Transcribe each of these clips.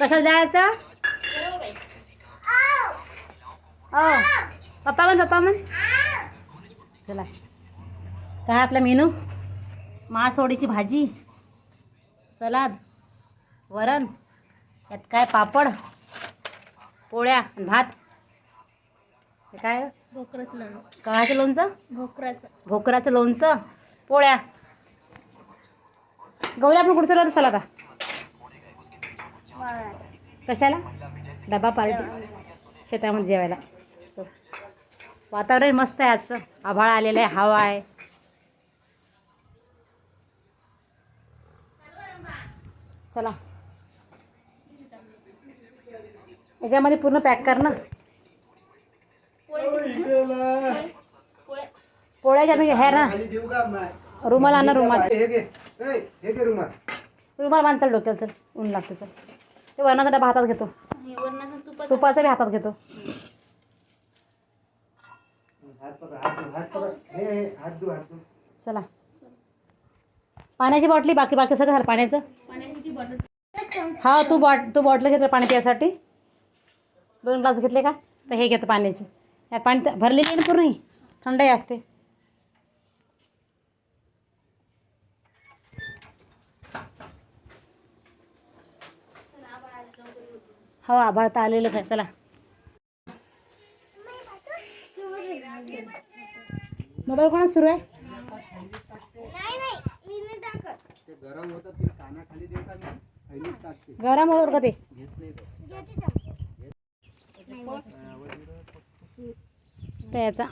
कशाला जायचं पप्पा म्हण पप्पा म्हण. चला. काय आपला मेनू? मासवडीची भाजी सलाद वरण यात काय पापड पोळ्या आणि भात? हे काय? भोकराचं लोणचं. कळाचं लोणचं? भोकराचं. भोकराचं लोणचं पोळ्या. गौरी आपण कुठं चाललो चला का कशाला? डबा पार्टी? शेतामध्ये जेवायला. वातावरण मस्त आहे आजचं. आभाळ आलेलं आहे हवा आहे. चला. याच्यामध्ये पूर्ण पॅक कर ना. पोळ्याच्या मी हे ना. रुमाल आणा रुमाल. रुमाल. रुमाल बांध चल डोक्याला चल ऊन लागतं चल. ते वरणाचा डबा हातात घेतो. हे तुपाचा बी हातात घेतो. हे हे, चला. पाण्याची बाटली बाकी बाकी सगळं झालं पाण्याचं? पाण्याची ती बॉटल हा तू बॉट तू बॉटल घेतलं पाणी पिण्यासाठी दोन ग्लास घेतले का? तर हे घेतो पाण्याचे. यात पाणी तर भरलेली आहे ना पूर्ण थंडही असते. हो आभाळ तर आलेलंच आहे. चला. मोबाईल कोणाच सुरू आहे? ते गरम होतं ते कानाखाली देऊ का ते? घेत नाही तो. त्याचा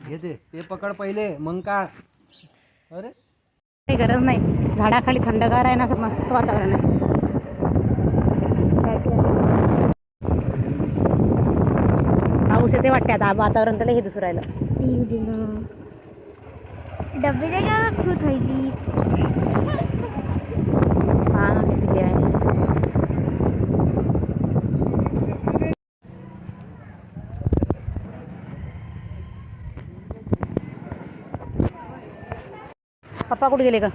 घेते ते. पकड पहिले मग का अरे. काही गरज नाही. झाडाखाली थंडगार आहे ना असं मस्त वातावरण आहे. पाऊस येते वाटते आता वातावरण तर हे दिसू राहिलं. डबे जागा ठेवू थैली हा किती आहे पप्पा कुठे गेले का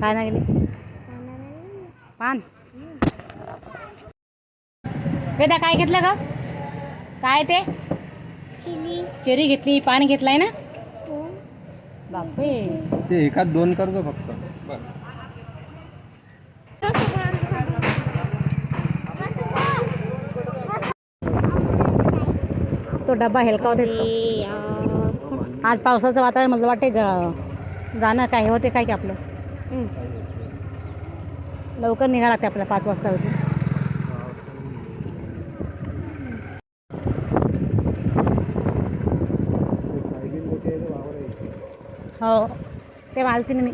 काय नाही गेले. पान. वेदा काय घेतलं का काय ते? चेरी घेतली पान घेतलाय ना? बापरे. ते एकात दोन करतो फक्त. तो डब्बा हेलका होते आज पावसाचं वातावरण मला वाटते जाणं काय होते काय की आपलं. लवकर निघा लागते आपल्याला पाच वाजता होती हो ते मालते मी.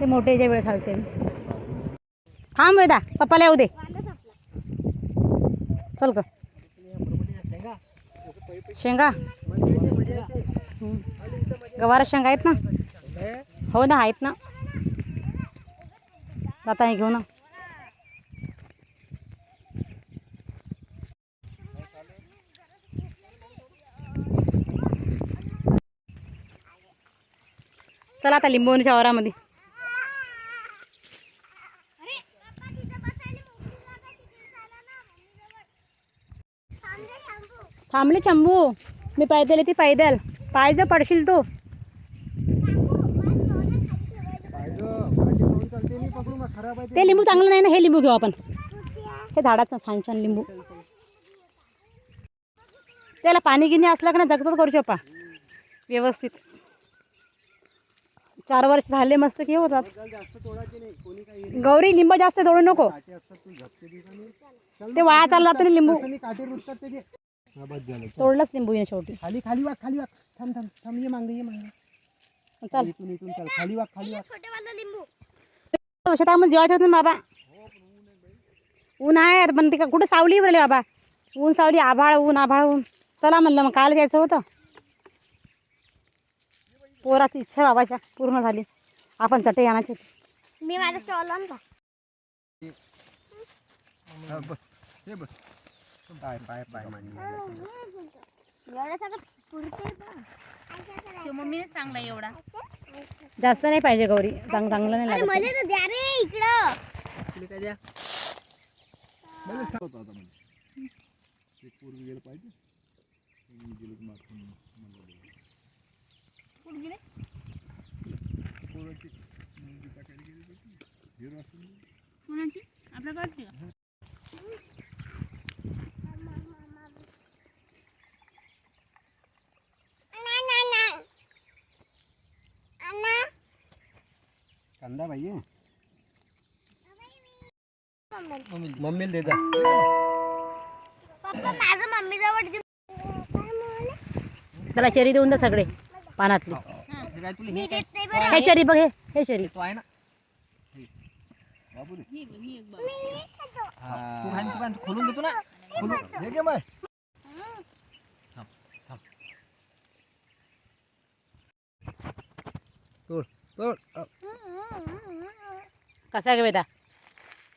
ते मोठेच्या वेळेस चालते मी थांब वेदा पप्पाला येऊ दे. चल का शेंगा. गवार शेंगा आहेत ना? हो ना आहेत ना. जाता हे घेऊ ना चला आता लिंबवणीच्या वरामध्ये थांबले चंबू मी पैदल येते पैदल पायजं पडशील तू. ते लिंबू चांगलं नाही ना हे लिंबू घेऊ आपण. हे झाडाचं छान छान लिंबू. त्याला पाणी गिनी असलं का ना जगतच करू शकता व्यवस्थित. चार वर्ष झाले मस्त की होतात गौरी लिंब जास्त तोडू नको. ते वाया चाललं तरी लिंबू. तोडलंच लिंबू शेवटी. खाली खाली वाग खाली वाग थांब थांब थांब ये मांग ये मांग. चल. इथून इथून चल. खाली वाग खाली वाग छोटेवाला लिंबू. शेतामध्ये जेवायचं होतं ना बाबा. ऊन आहे पण ते का कुठं सावली बरले बाबा. ऊन सावली आभाळ ऊन आभाळ ऊन. चला म्हणलं मग काल जायचं होतं. पोराची इच्छा बाबाच्या पूर्ण झाली. आपण चटई आणायची. मी माझा स्टॉल आणला बस. हे बस. पाय पाय पाय. तो मम्मीने सांगला एवढा. जास्त नाही पाहिजे गौरी. चांग चांगलं नाही अरे लागत. मला तर द्या रे इकडं. तुला काय द्या? मला सांगत आता म्हणजे एक पोरगी गेलं पाहिजे. मी गेलो की मागून मला बोलवलं. कुठं गेले पोराची मुलगी टाकायला गेली होती. हिरो असून कोणाची आपल्या का? कांदा पाहिजे मम्मी दे. म्हणाले? त्याला चेरी देऊन द्या सगळे पानातली. काय तुला मी देत नाही बरं. हे चेरी बघ हे हे चेरी तो आहे ना. खोलून देतो ना. खोलून. हे घे माय तोड तोड. कसा ग बेटा?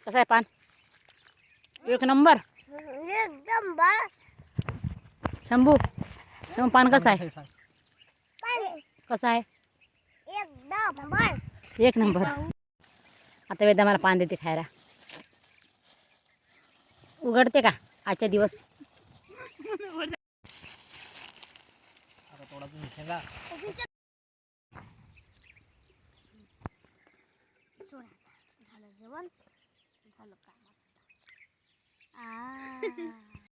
कसा आहे पान? एक नंबर. एकदम शंभू शंभू, पान कसं पण कसं बर एक नंबर. आता वेदा मला पान देते खायला. उघडते का? आजच्या दिवस. थोडा Bye.